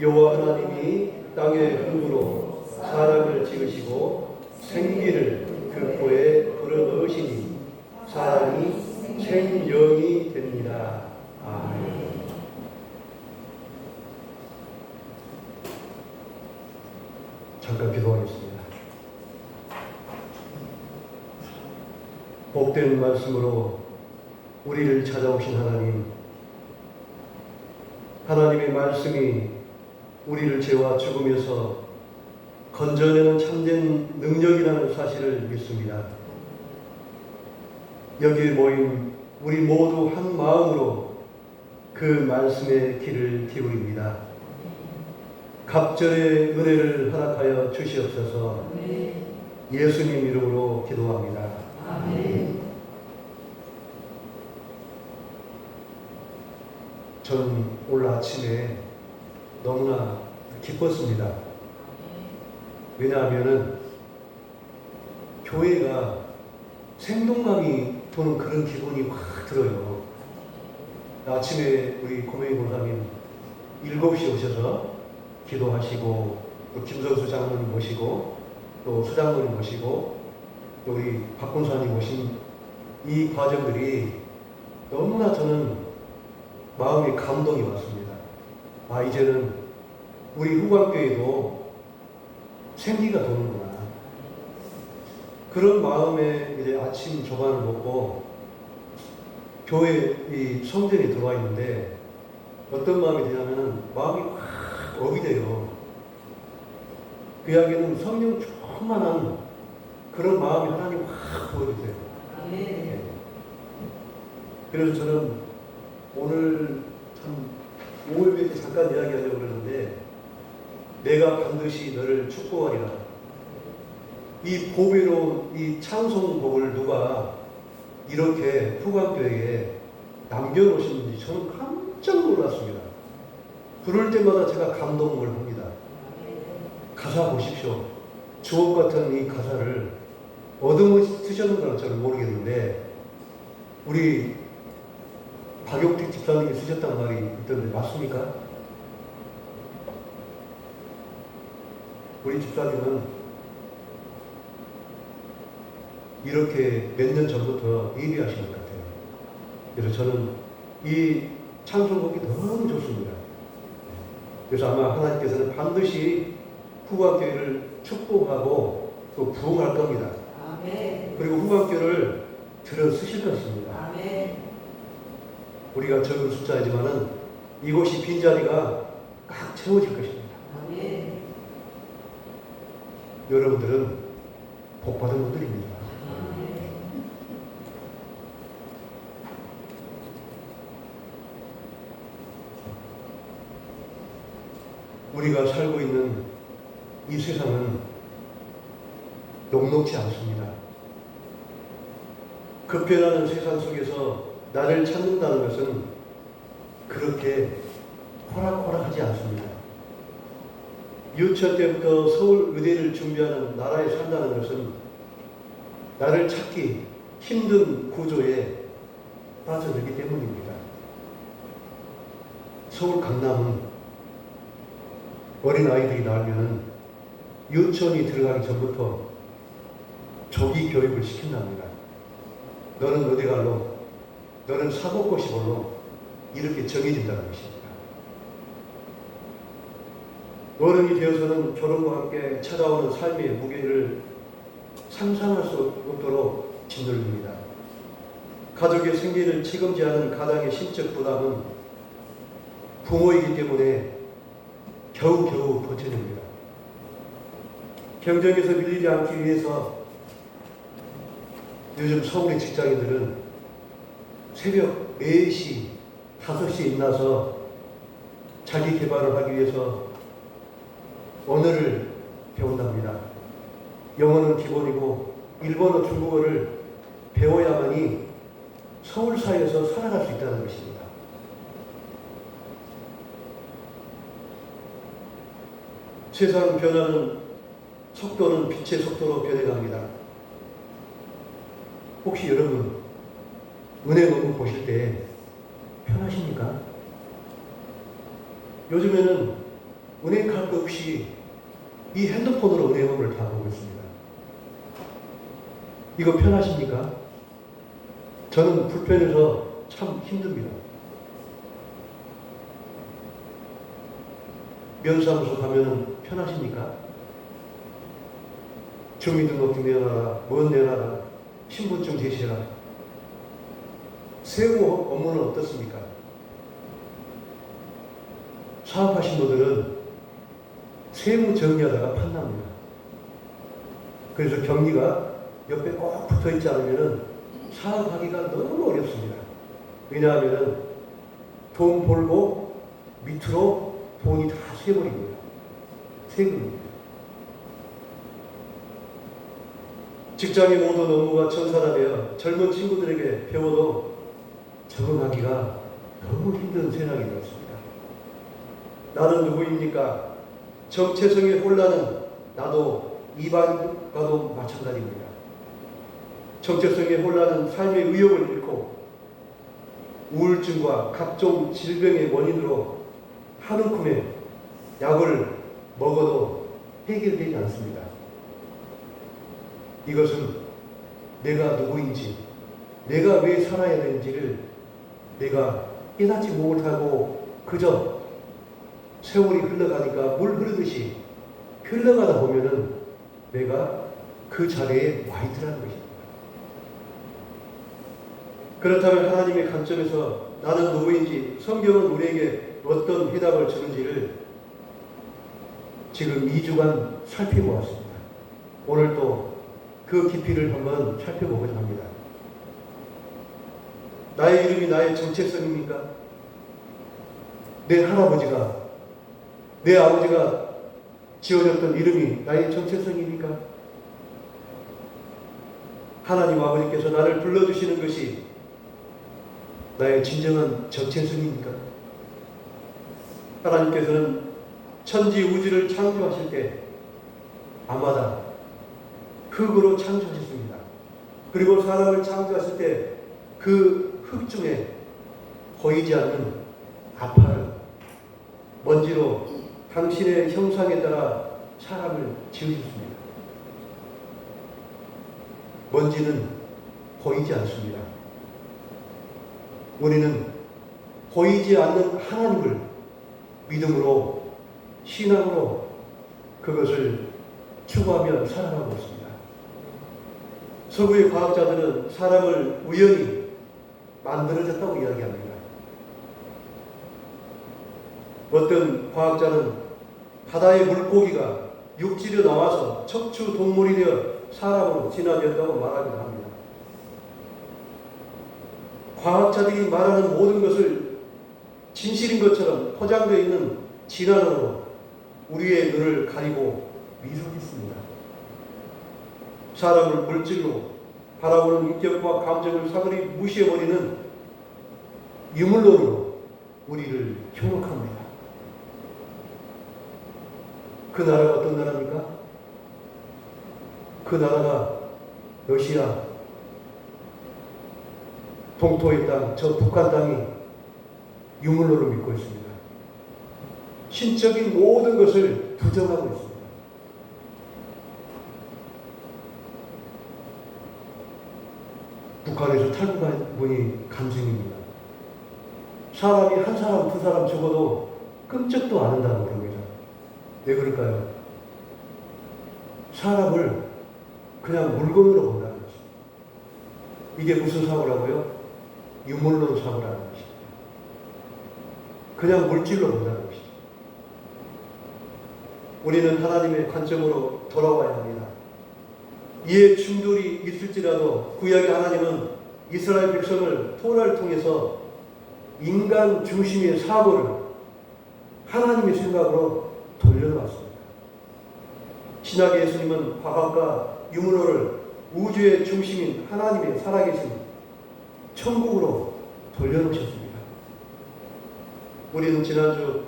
여호와 하나님이 땅의 흙으로 사람을 지으시고 생기를 그 코에 불어넣으시니 사람이 생명이 됩니다. 아멘. 잠깐 기도하겠습니다. 복된 말씀으로 우리를 찾아오신 하나님, 하나님의 말씀이 우리를 죄와 죽음에서 건져내는 참된 능력이라는 사실을 믿습니다. 여기에 모인 우리 모두 한 마음으로 그 말씀의 길을 기울입니다. 갑절의 은혜를 허락하여 주시옵소서 예수님 이름으로 기도합니다. 저는 오늘 아침에 너무나 기뻤습니다. 왜냐하면은 교회가 생동감이 도는 그런 기분이 확 들어요. 아침에 우리 고명희 목사님 7시에 오셔서 기도하시고 또 김성수 장로님 모시고 또 수장로님 모시고 또 우리 박군사님 모신 이 과정들이 너무나 저는 마음이 감동이 왔습니다. 아 이제는 우리 후관교회도 생기가 도는구나. 그런 마음에 이제 아침 조반을 먹고 교회 이 성전에 들어와 있는데 어떤 마음이 드냐면은 마음이 확 업이 돼요. 그 이야기는 성령 충만한 그런 마음이 하나님 확 부어주세요. 예. 그래서 저는 오늘 참 5월 때 잠깐 이야기하려고 그러는데 내가 반드시 너를 축복하리라. 이 보배로 이 찬송곡을 누가 이렇게 후광교회에 남겨놓으셨는지 저는 깜짝 놀랐습니다. 부를 때마다 제가 감동을 합니다. 가사 보십시오. 주옥 같은 이 가사를 어둠을 쓰셨는가는 저는 모르겠는데 우리 박용택 집사님이 쓰셨다는 말이 있던데 맞습니까? 우리 집사님은 이렇게 몇 년 전부터 예비하신 것 같아요. 그래서 저는 이 찬송곡이 너무 좋습니다. 그래서 아마 하나님께서는 반드시 후광교회를 축복하고 또 부흥할 겁니다. 그리고 후광교회를 들어 쓰실 것입니다. 우리가 적은 숫자이지만은 이곳이 빈자리가 꽉 채워질 것입니다. 여러분들은 복 받은 분들입니다. 우리가 살고 있는 이 세상은 녹록지 않습니다. 급변하는 세상 속에서 나를 찾는다는 것은 그렇게 호락호락하지 않습니다. 유치원 때부터 서울 의대를 준비하는 나라에 산다는 것은 나를 찾기 힘든 구조에 빠져들기 때문입니다. 서울 강남은 어린 아이들이 나오면 유치원이 들어가기 전부터 조기 교육을 시킨답니다. 너는 어디 갈로? 너는 사법고시 볼로? 이렇게 정해진다는 것입니다. 어른이 되어서는 결혼과 함께 찾아오는 삶의 무게를 상상할 수 없도록 짓눌립니다. 가족의 생계를 책임지하는 가장의 신적 부담은 부모이기 때문에 겨우겨우 버텨냅니다. 경쟁에서 밀리지 않기 위해서 요즘 서울의 직장인들은 새벽 4시, 5시에 일어나서 자기 개발을 하기 위해서 언어를 배운답니다. 영어는 기본이고 일본어, 중국어를 배워야만이 서울 사회에서 살아갈 수 있다는 것입니다. 세상 변화는 속도는 빛의 속도로 변해갑니다. 혹시 여러분 은행 업무 보실 때 편하십니까? 요즘에는 은행 카드 없이 이 핸드폰으로 은행 업무를 다 하고 있습니다. 이거 편하십니까? 저는 불편해서 참 힘듭니다. 면사무소 가면은 편하십니까? 주민등록증 내놔라, 뭔 내놔라, 신분증 제시해라. 세무 업무는 어떻습니까? 사업하신 분들은 세무 정리하다가 판납니다. 그래서 경리가 옆에 꼭 붙어 있지 않으면 사업하기가 너무 어렵습니다. 왜냐하면 돈 벌고 밑으로 돈이 다 새버립니다. 세금입니다. 직장의 모든 업무가 천사라며 젊은 친구들에게 배워도 적응하기가 너무 힘든 세상이 되었습니다. 나는 누구입니까? 정체성의 혼란은 나도 이반과도 마찬가지입니다. 정체성의 혼란은 삶의 의욕을 잃고 우울증과 각종 질병의 원인으로 한 움큼의 약을 먹어도 해결되지 않습니다. 이것은 내가 누구인지, 내가 왜 살아야 되는지를 내가 깨닫지 못하고 그저 세월이 흘러가니까 물 흐르듯이 흘러가다 보면은 내가 그 자리에 와 있더라는 것입니다. 그렇다면 하나님의 관점에서 나는 누구인지 성경은 우리에게 어떤 해답을 주는지를 지금 2주간 살펴보았습니다. 오늘 또 그 깊이를 한번 살펴보고자 합니다. 나의 이름이 나의 정체성입니까? 내 할아버지가, 내 아버지가 지어졌던 이름이 나의 정체성입니까? 하나님 아버지께서 나를 불러주시는 것이 나의 진정한 정체성입니까? 하나님께서는 천지 우주를 창조하실 때 아마다 흙으로 창조하셨습니다. 그리고 사람을 창조하실 때 그 흙 중에 보이지 않는 아파를 먼지로 당신의 형상에 따라 사람을 지으셨습니다. 먼지는 보이지 않습니다. 우리는 보이지 않는 하나님을 믿음으로 신앙으로 그것을 추구하며 살아가고 있습니다. 서구의 과학자들은 사람을 우연히 만들어졌다고 이야기합니다. 어떤 과학자는 바다의 물고기가 육지로 나와서 척추 동물이 되어 사람으로 진화되었다고 말하기도 합니다. 과학자들이 말하는 모든 것을 진실인 것처럼 포장되어 있는 진화론으로 우리의 눈을 가리고 미소짓습니다. 사람을 물질로 바라보는 인격과 감정을 사그리 무시해버리는 유물론으로 우리를 현혹합니다. 그 나라가 어떤 나라입니까? 그 나라가 러시아 동토의 땅, 저 북한 땅이 유물로를 믿고 있습니다. 신적인 모든 것을 부정하고 있습니다. 북한에서 탈북한 분이 감생입니다. 사람이 한 사람, 두 사람 죽어도 끔찍도 안 한다고 그럽니다. 왜 그럴까요? 사람을 그냥 물건으로 본다는 것입니다. 이게 무슨 사고라고요? 유물론 사고라는 것입니다. 그냥 물질로 본다는 것이죠. 우리는 하나님의 관점으로 돌아와야 합니다. 이에 충돌이 있을지라도 구약의 하나님은 이스라엘 백성을 토라를 통해서 인간 중심의 사고를 하나님의 생각으로 돌려놨습니다. 신약의 예수님은 과학과 유물로를 우주의 중심인 하나님의 살아계신 천국으로 돌려놓으셨습니다. 우리는 지난주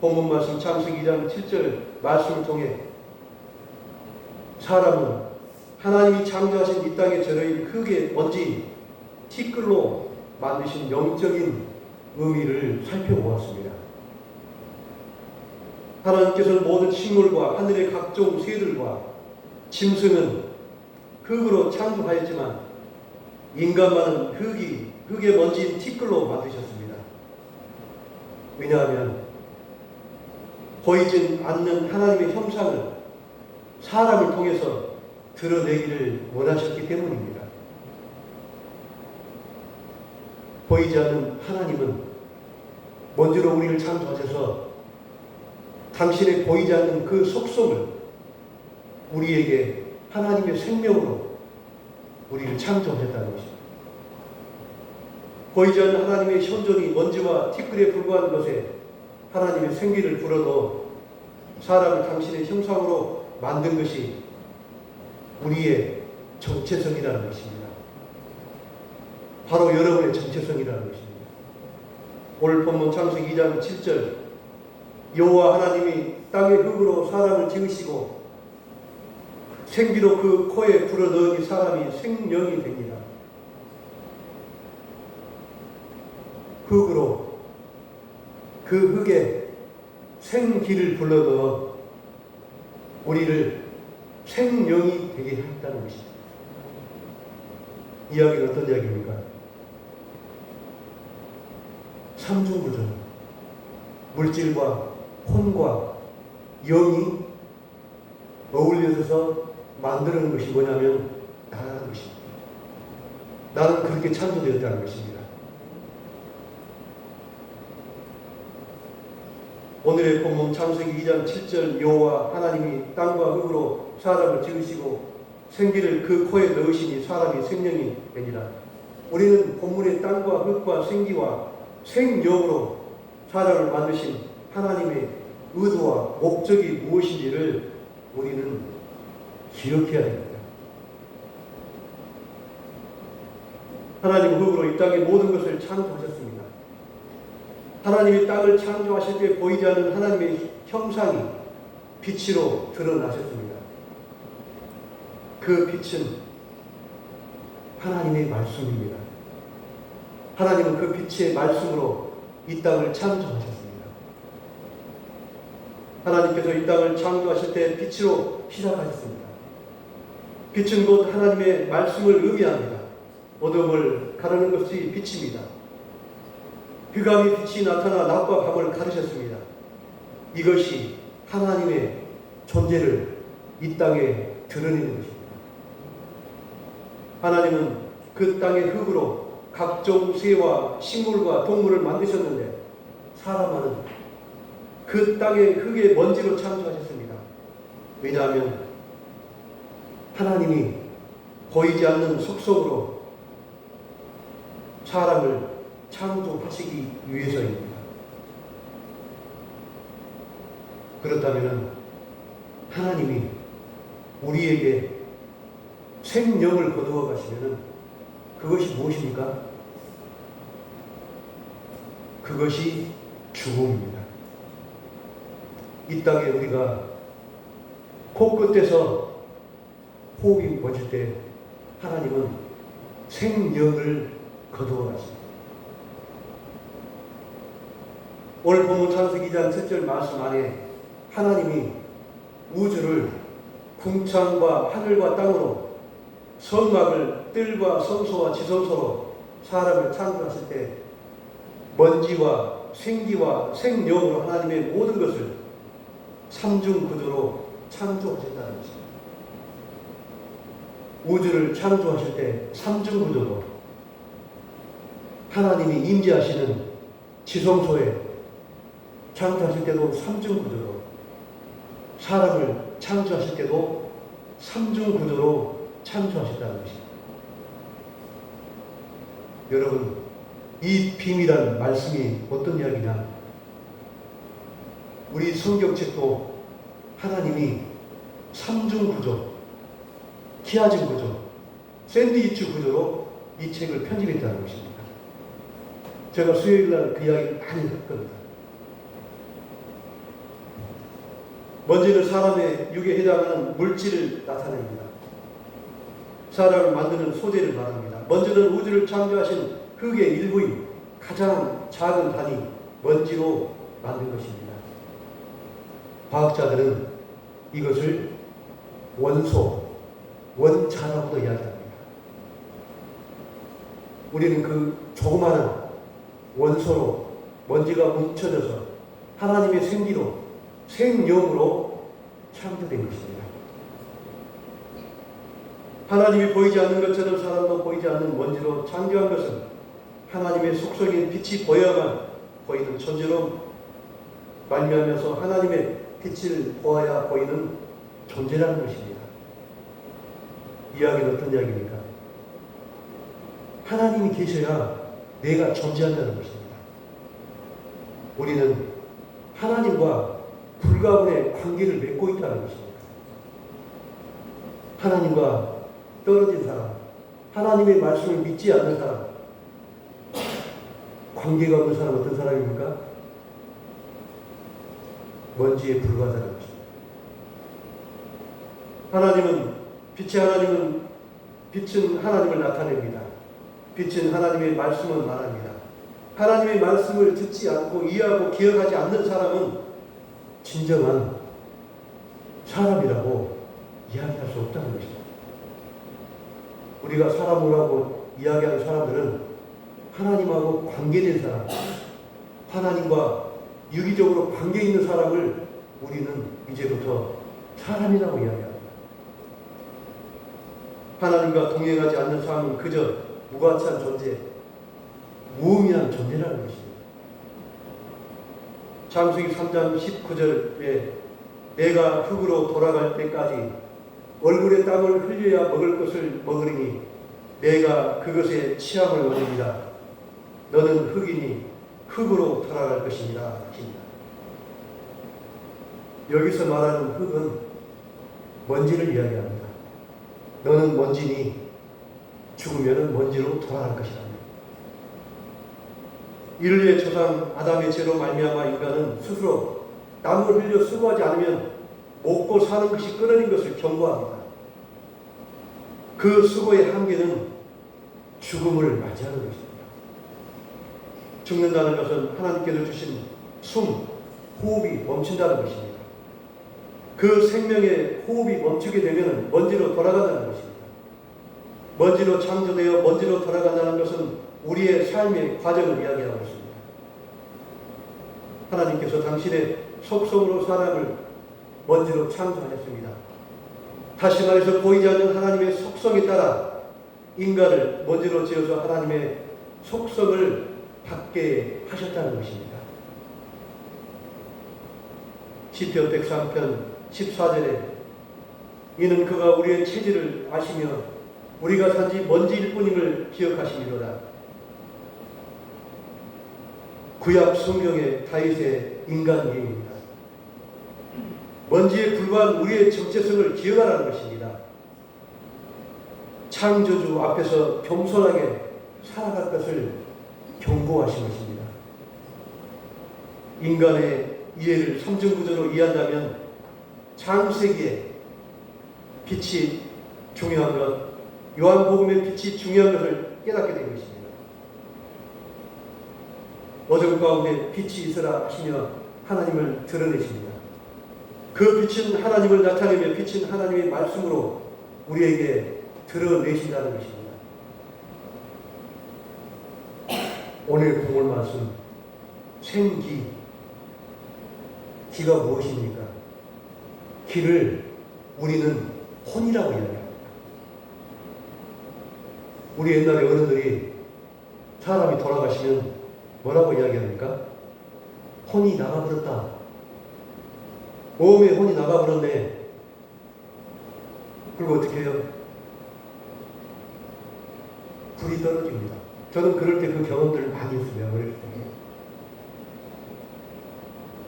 본문 말씀 창세기 2장 7절 말씀을 통해 사람은 하나님이 창조하신 이 땅에 절여인 흙의 먼지, 티끌로 만드신 영적인 의미를 살펴보았습니다. 하나님께서는 모든 식물과 하늘의 각종 새들과 짐승은 흙으로 창조하였지만 인간만은 흙이 흙의 먼지인 티끌로 만드셨습니다. 왜냐하면 보이지 않는 하나님의 형상을 사람을 통해서 드러내기를 원하셨기 때문입니다. 보이지 않는 하나님은 먼지로 우리를 창조하셔서 당신의 보이지 않는 그 속성을 우리에게 하나님의 생명으로 우리를 창조하셨다는 것입니다. 보이지 않는 하나님의 현존이 먼지와 티끌에 불과한 것에 하나님의 생기를 불어넣어 사람을 당신의 형상으로 만든 것이 우리의 정체성이라는 것입니다. 바로 여러분의 정체성이라는 것입니다. 오늘 본문 창세기 2장 7절 여호와 하나님이 땅의 흙으로 사람을 지으시고 생기로 그 코에 불어 넣으니 사람이 생명이 됩니다. 흙으로 그 흙에 생기를 불러 넣어 우리를 생명이 되게 했다는 것입니다. 이야기는 어떤 이야기입니까? 삼중구조 물질과 혼과 영이 어울려져서 만드는 것이 뭐냐면 나라는 것입니다. 나는 그렇게 창조되었다는 것입니다. 오늘의 본문 창세기 2장 7절 여호와 하나님이 땅과 흙으로 사람을 지으시고 생기를 그 코에 넣으시니 사람이 생명이 되니라. 우리는 본문의 땅과 흙과 생기와 생명으로 사람을 만드신 하나님의 의도와 목적이 무엇인지를 우리는 기억해야 됩니다. 하나님 흙으로 이 땅의 모든 것을 창조하셨습니다. 하나님이 땅을 창조하실 때 보이지 않는 하나님의 형상이 빛으로 드러나셨습니다. 그 빛은 하나님의 말씀입니다. 하나님은 그 빛의 말씀으로 이 땅을 창조하셨습니다. 하나님께서 이 땅을 창조하실 때 빛으로 시작하셨습니다. 빛은 곧 하나님의 말씀을 의미합니다. 어둠을 가르는 것이 빛입니다. 휘감이 빛이 나타나 낮과 밤을 가르셨습니다. 이것이 하나님의 존재를 이 땅에 드러내는. 하나님은 그 땅의 흙으로 각종 새와 식물과 동물을 만드셨는데 사람은 그 땅의 흙의 먼지로 창조하셨습니다. 왜냐하면 하나님이 보이지 않는 속성으로 사람을 창조하시기 위해서입니다. 그렇다면 하나님이 우리에게 생명을 거두어 가시면 그것이 무엇입니까? 그것이 죽음입니다. 이 땅에 우리가 코끝에서 호흡이 멎을 때 하나님은 생명을 거두어 가십니다. 오늘 본문 창세기 2장 7절 말씀 안에 하나님이 우주를 궁창과 하늘과 땅으로 성막을 뜰과 성소와 지성소로 사람을 창조하실 때 먼지와 생기와 생명으로 하나님의 모든 것을 삼중 구조로 창조하셨다는 것입니다. 우주를 창조하실 때 삼중 구조로 하나님이 임재하시는 지성소에 창조하실 때도 삼중 구조로 사람을 창조하실 때도 삼중 구조로 창조하셨다는 것입니다. 여러분, 이 비밀한 말씀이 어떤 이야기냐? 우리 성경책도 하나님이 삼중 구조, 키아진 구조, 샌드위치 구조로 이 책을 편집했다는 것입니다. 제가 수요일 날 그 이야기를 많이 했거든요. 먼지는 사람의 육에 해당하는 물질을 나타냅니다. 사람을 만드는 소재를 말합니다. 먼지는 우주를 창조하신 흙의 일부인 가장 작은 단위, 먼지로 만든 것입니다. 과학자들은 이것을 원소, 원자라고도 이야기합니다. 우리는 그 조그마한 원소로 먼지가 뭉쳐져서 하나님의 생기로 생명으로 창조된 것입니다. 하나님이 보이지 않는 것처럼 사람도 보이지 않는 먼지로 창조한 것은 하나님의 속성인 빛이 보여야만 보이는 존재로 말미암아서 하나님의 빛을 보아야 보이는 존재라는 것입니다. 이야기는 어떤 이야기입니까? 하나님이 계셔야 내가 존재한다는 것입니다. 우리는 하나님과 불가분의 관계를 맺고 있다는 것입니다. 하나님과 떨어진 사람, 하나님의 말씀을 믿지 않는 사람, 관계가 없는 사람 어떤 사람입니까? 먼지에 불과하다는 것입니다. 하나님은 빛의 하나님은 빛은 하나님을 나타냅니다. 빛은 하나님의 말씀을 말합니다. 하나님의 말씀을 듣지 않고 이해하고 기억하지 않는 사람은 진정한 사람이라고 이야기할 수 없다는 것입니다. 우리가 사람이라고 이야기하는 사람들은 하나님하고 관계된 사람, 하나님과 유기적으로 관계 있는 사람을 우리는 이제부터 사람이라고 이야기합니다. 하나님과 동행하지 않는 사람은 그저 무가치한 존재, 무의미한 존재라는 것입니다. 창세기 3장 19절에 내가 흙으로 돌아갈 때까지 얼굴에 땀을 흘려야 먹을 것을 먹으리니 내가 그것에 취함을 얻으리라. 너는 흙이니 흙으로 돌아갈 것이니라. 하십니다. 여기서 말하는 흙은 먼지를 이야기합니다. 너는 먼지니 죽으면 먼지로 돌아갈 것이다. 인류의 조상 아담의 죄로 말미암아 인간은 스스로 땀을 흘려 수고하지 않으면 먹고 사는 것이 끊어진 것을 경고합니다. 그 수고의 한계는 죽음을 맞이하는 것입니다. 죽는다는 것은 하나님께서 주신 숨, 호흡이 멈춘다는 것입니다. 그 생명의 호흡이 멈추게 되면 먼지로 돌아간다는 것입니다. 먼지로 창조되어 먼지로 돌아간다는 것은 우리의 삶의 과정을 이야기하고 있습니다. 하나님께서 당신의 속성으로 사람을 먼지로 창조하셨습니다. 다시 말해서 보이지 않는 하나님의 속성에 따라 인간을 먼지로 지어서 하나님의 속성을 받게 하셨다는 것입니다. 시편 103편 14절에 이는 그가 우리의 체질을 아시며 우리가 단지 먼지일 뿐임을 기억하시니로다. 구약 성경의 다윗의 인간 예입니다. 먼지에 불과한 우리의 정체성을 기억하라는 것입니다. 창조주 앞에서 겸손하게 살아갈 것을 경고하신 것입니다. 인간의 이해를 삼중구조로 이해한다면 창세기에 빛이 중요한 것, 요한복음의 빛이 중요한 것을 깨닫게 된 것입니다. 어둠 가운데 빛이 있으라 하시며 하나님을 드러내십니다. 그 빛은 하나님을 나타내며 빛은 하나님의 말씀으로 우리에게 드러내신다는 것입니다. 오늘 공을 말씀 생기 기가 무엇입니까? 기를 우리는 혼이라고 이야기합니다. 우리 옛날에 어른들이 사람이 돌아가시면 뭐라고 이야기합니까? 혼이 나가버렸다. 몸에 혼이 나가버렸네. 그리고 어떻게 해요? 불이 떨어집니다. 저는 그럴 때 그 경험들을 많이 했어요. 어릴 때.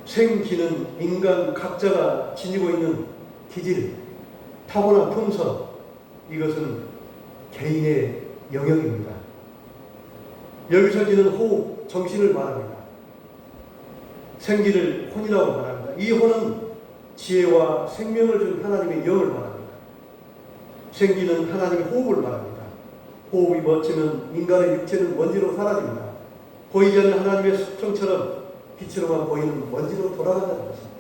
생기는 인간 각자가 지니고 있는 기질, 타고난 품성, 이것은 개인의 영역입니다. 여기서 지는 호흡, 정신을 말합니다. 생기를 혼이라고 말합니다. 이 혼은 지혜와 생명을 준 하나님의 영을 말합니다. 생기는 하나님의 호흡을 말합니다. 호흡이 멎으면 인간의 육체는 먼지로 사라집니다. 보이지 않는 하나님의 속성처럼 빛으로만 보이는 먼지로 돌아간다는 것입니다.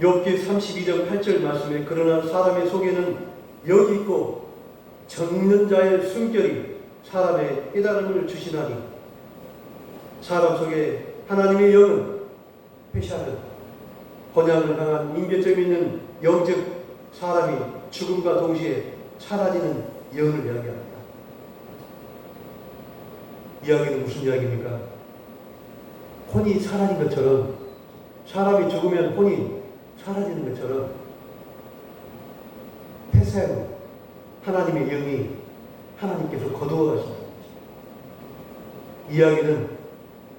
욥기 32장 8절 말씀에 그러나 사람의 속에는 영이 있고 적는 자의 숨결이 사람의 깨달음을 주시나니 사람 속에 하나님의 영은 회샤는 번향을 향한 임계점이 있는 영적 사람이 죽음과 동시에 사라지는 영을 이야기합니다. 이야기는 무슨 이야기입니까? 혼이 사라진 것처럼 사람이 죽으면 혼이 사라지는 것처럼 폐쇄한 하나님의 영이 하나님께서 거두어 가신다. 이야기는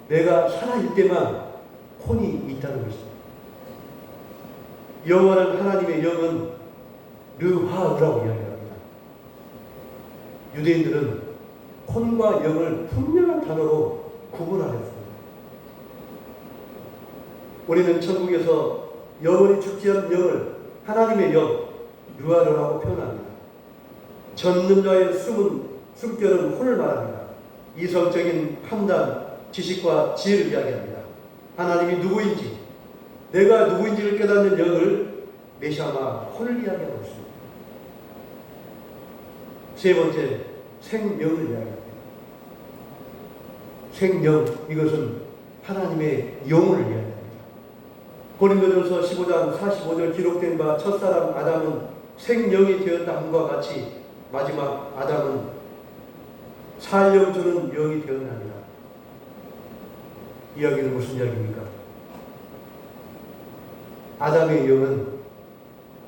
내가 살아있을 때만 혼이 있다는 것입니다. 영원한 하나님의 영은 르하으라고 이야기합니다. 유대인들은 혼과 영을 분명한 단어로 구분하였습니다. 우리는 천국에서 영원히 죽지 않은 영을 하나님의 영, 르하르라고 표현합니다. 젖는 자의 숨은 숨결은 혼을 말합니다. 이성적인 판단, 지식과 지혜를 이야기합니다. 하나님이 누구인지, 내가 누구인지를 깨닫는 영을 메시아마 혼을 이야기하고 있습니다. 세 번째, 생명을 이야기합니다. 생명, 이것은 하나님의 영혼을 이야기합니다. 고린도전서 15장 45절 기록된 바 첫사람 아담은 생명이 되었다 함과 같이 마지막 아담은 살려 주는 영이 되었나니라. 이야기는 무슨 이야기입니까? 아담의 영은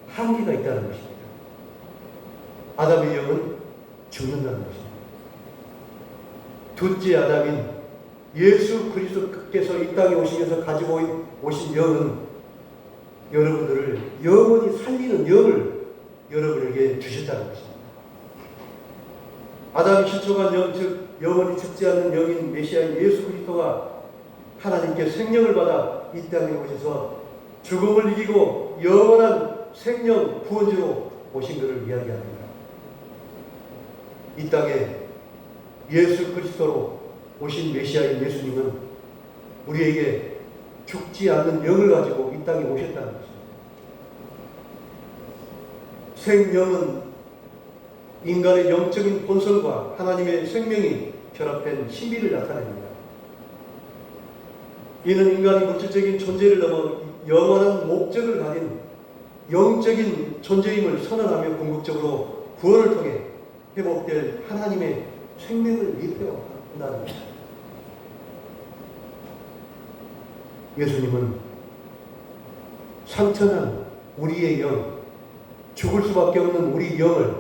한계가 있다는 것입니다. 아담의 영은 죽는다는 것입니다. 둘째 아담인 예수 그리스도께서 이 땅에 오시면서 가지고 오신 영은 여러분들을 영원히 살리는 영을 여러분에게 주셨다는 것입니다. 아담이 실족한 영, 즉 영원히 죽지 않는 영인 메시아인 예수 그리스도가 하나님께 생명을 받아 이 땅에 오셔서 죽음을 이기고 영원한 생명 구원주로 오신 것을 이야기합니다. 이 땅에 예수 그리스도로 오신 메시아인 예수님은 우리에게 죽지 않는 영을 가지고 이 땅에 오셨다는 것입니다. 생명은 인간의 영적인 본성과 하나님의 생명이 결합된 신비를 나타냅니다. 이는 인간이 물질적인 존재를 넘어 영원한 목적을 가진 영적인 존재임을 선언하며 궁극적으로 구원을 통해 회복될 하나님의 생명을 입혀한다는 것입니다. 예수님은 상처난 우리의 영, 죽을 수밖에 없는 우리 영을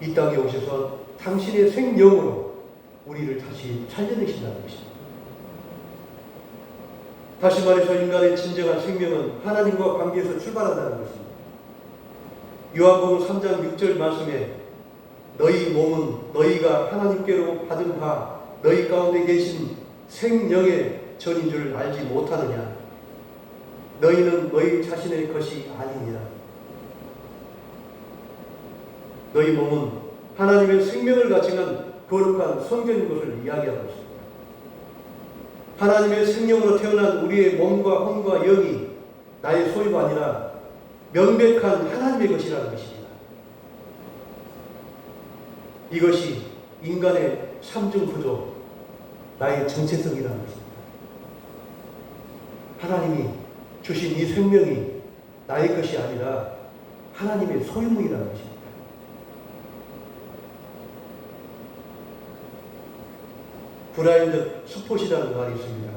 이 땅에 오셔서 당신의 생명으로 우리를 다시 살려내신다는 것입니다. 다시 말해서 인간의 진정한 생명은 하나님과 관계에서 출발한다는 것입니다. 요한복음 3장 6절 말씀에 너희 몸은 너희가 하나님께로 받은 바 너희 가운데 계신 생명의 전인 줄 알지 못하느냐 너희는 너희 자신의 것이 아니니라 너희 몸은 하나님의 생명을 가지는 거룩한 성전인 것을 이야기하고 있습니다. 하나님의 생명으로 태어난 우리의 몸과 혼과 영이 나의 소유가 아니라 명백한 하나님의 것이라는 것입니다. 이것이 인간의 삼중 구조, 나의 정체성이라는 것입니다. 하나님이 주신 이 생명이 나의 것이 아니라 하나님의 소유물이라는 것입니다. 브라인드 수포시라는 말이 있습니다.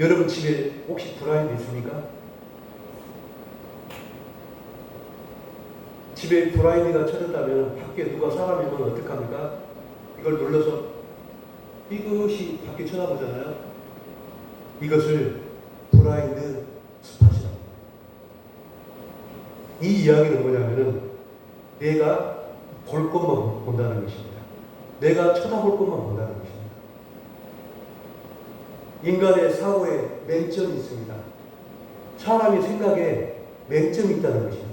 여러분 집에 혹시 브라인드 있습니까? 집에 브라인드가 쳐졌다면 밖에 누가 사람이 오면 어떡합니까? 이걸 눌러서 이것이 밖에 쳐다보잖아요. 이것을 브라인드 스팟이라고. 이 이야기는 뭐냐면은 내가 볼 것만 본다는 것입니다. 내가 쳐다볼 것만 본다는 것입니다. 인간의 사고에 맹점이 있습니다. 사람이 생각에 맹점이 있다는 것입니다.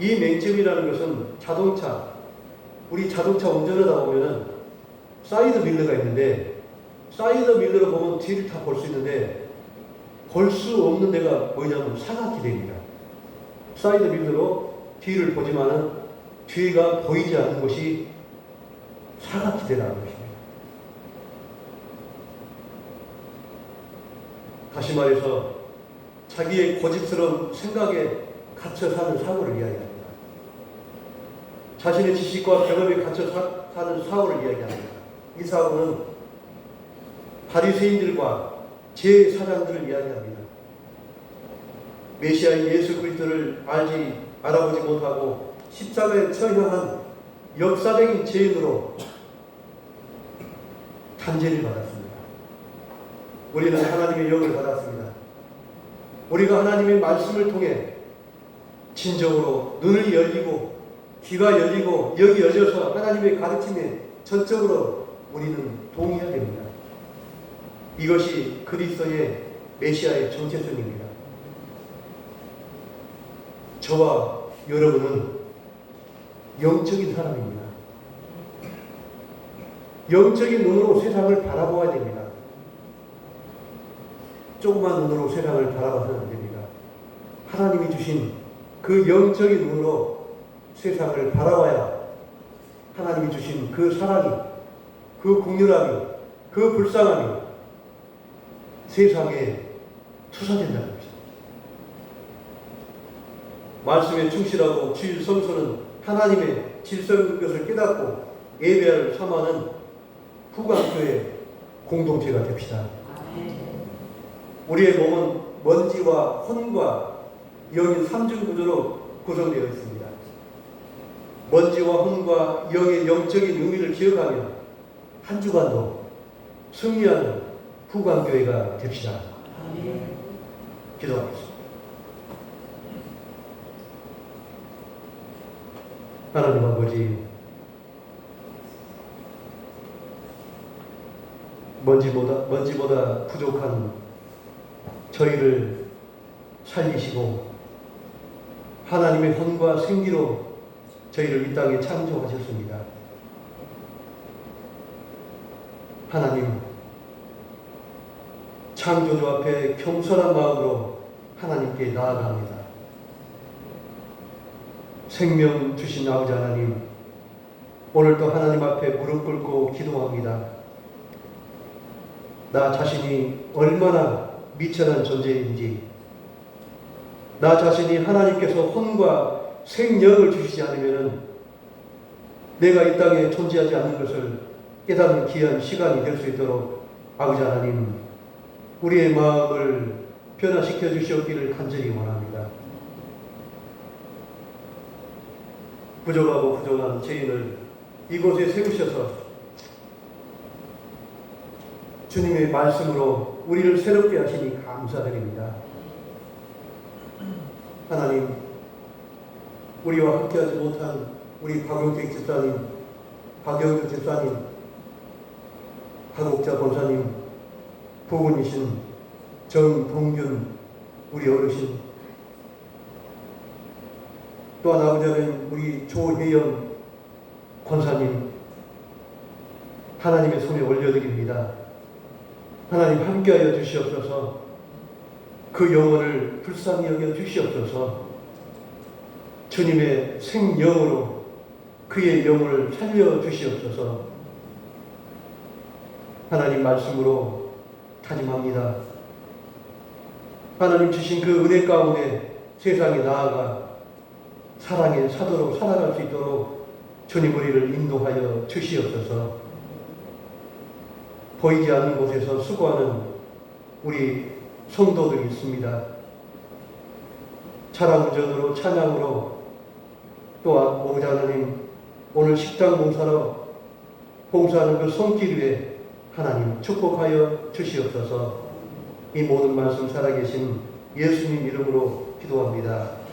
이 맹점이라는 것은 자동차, 우리 자동차 운전하다 보면은 사이드 밀러가 있는데 사이드 밀러를 보면 뒤를 다 볼 수 있는데 볼 수 없는 데가 뭐냐면 사각지대입니다. 사이드 빌드로 뒤를 보지만은 뒤가 보이지 않는 것이 사각지대라는 것입니다. 다시 말해서 자기의 고집스러운 생각에 갇혀 사는 사고를 이야기합니다. 자신의 지식과 경험에 갇혀 사, 사는 사고를 이야기합니다. 이 사고는 바리새인들과 제사장들을 이야기합니다. 메시아인 예수 그리스도를 알지 알아보지 못하고 십자가에 처형한 역사적인 죄인으로 단죄를 받았습니다. 우리는 하나님의 영을 받았습니다. 우리가 하나님의 말씀을 통해 진정으로 눈을 열리고 귀가 열리고 여기 열려서 하나님의 가르침에 전적으로 우리는 동의해야 됩니다. 이것이 그리스도의 메시아의 정체성입니다. 저와 여러분은 영적인 사람입니다. 영적인 눈으로 세상을 바라보아야 됩니다. 조그만 눈으로 세상을 바라봐서는 안 됩니다. 하나님이 주신 그 영적인 눈으로 세상을 바라봐야 하나님이 주신 그 사랑이, 그 국률함이, 그 불쌍함이 세상에 투사된다는 것입니다. 말씀에 충실하고 주일 성소는 하나님의 질서인 것을 깨닫고 예배를 삼아는 후광교의 공동체가 됩시다. 우리의 몸은 먼지와 혼과 영인 삼중 구조로 구성되어 있습니다. 먼지와 혼과 영의 영적인 의미를 기억하며 한 주간도 승리하는 후광교회가 됩시다. 기도하겠습니다. 하나님 아버지, 먼지보다, 먼지보다 부족한 저희를 살리시고 하나님의 혼과 생기로 저희를 이 땅에 창조하셨습니다. 하나님, 창조주 앞에 겸손한 마음으로 하나님께 나아갑니다. 생명 주신 아버지 하나님, 오늘도 하나님 앞에 무릎 꿇고 기도합니다. 나 자신이 얼마나 미천한 존재인지, 나 자신이 하나님께서 혼과 생명을 주시지 않으면 내가 이 땅에 존재하지 않는 것을 깨닫는 귀한 시간이 될 수 있도록 아버지 하나님, 우리의 마음을 변화시켜 주시옵기를 간절히 원합니다. 부족하고 부족한 죄인을 이곳에 세우셔서 주님의 말씀으로 우리를 새롭게 하시니 감사드립니다. 하나님, 우리와 함께하지 못한 우리 박용택 집사님, 박영규 집사님, 한옥자 권사님, 부군이신 정동균 우리 어르신, 또 하나 아버지는 우리 조혜영 권사님, 하나님의 손에 올려드립니다. 하나님 함께하여 주시옵소서. 그 영혼을 불쌍히 여겨 주시옵소서. 주님의 생영으로 그의 영혼을 살려 주시옵소서. 하나님 말씀으로 다짐합니다. 하나님 주신 그 은혜 가운데 세상에 나아가 사랑의 사도로 살아갈 수 있도록 주님 우리를 인도하여 주시옵소서. 보이지 않는 곳에서 수고하는 우리 성도들이 있습니다. 차량운전으로 찬양으로 또한 오부자 하나님 오늘 식당 봉사로 봉사하는 그 손길 위에 하나님 축복하여 주시옵소서 이 모든 말씀 살아계신 예수님 이름으로 기도합니다.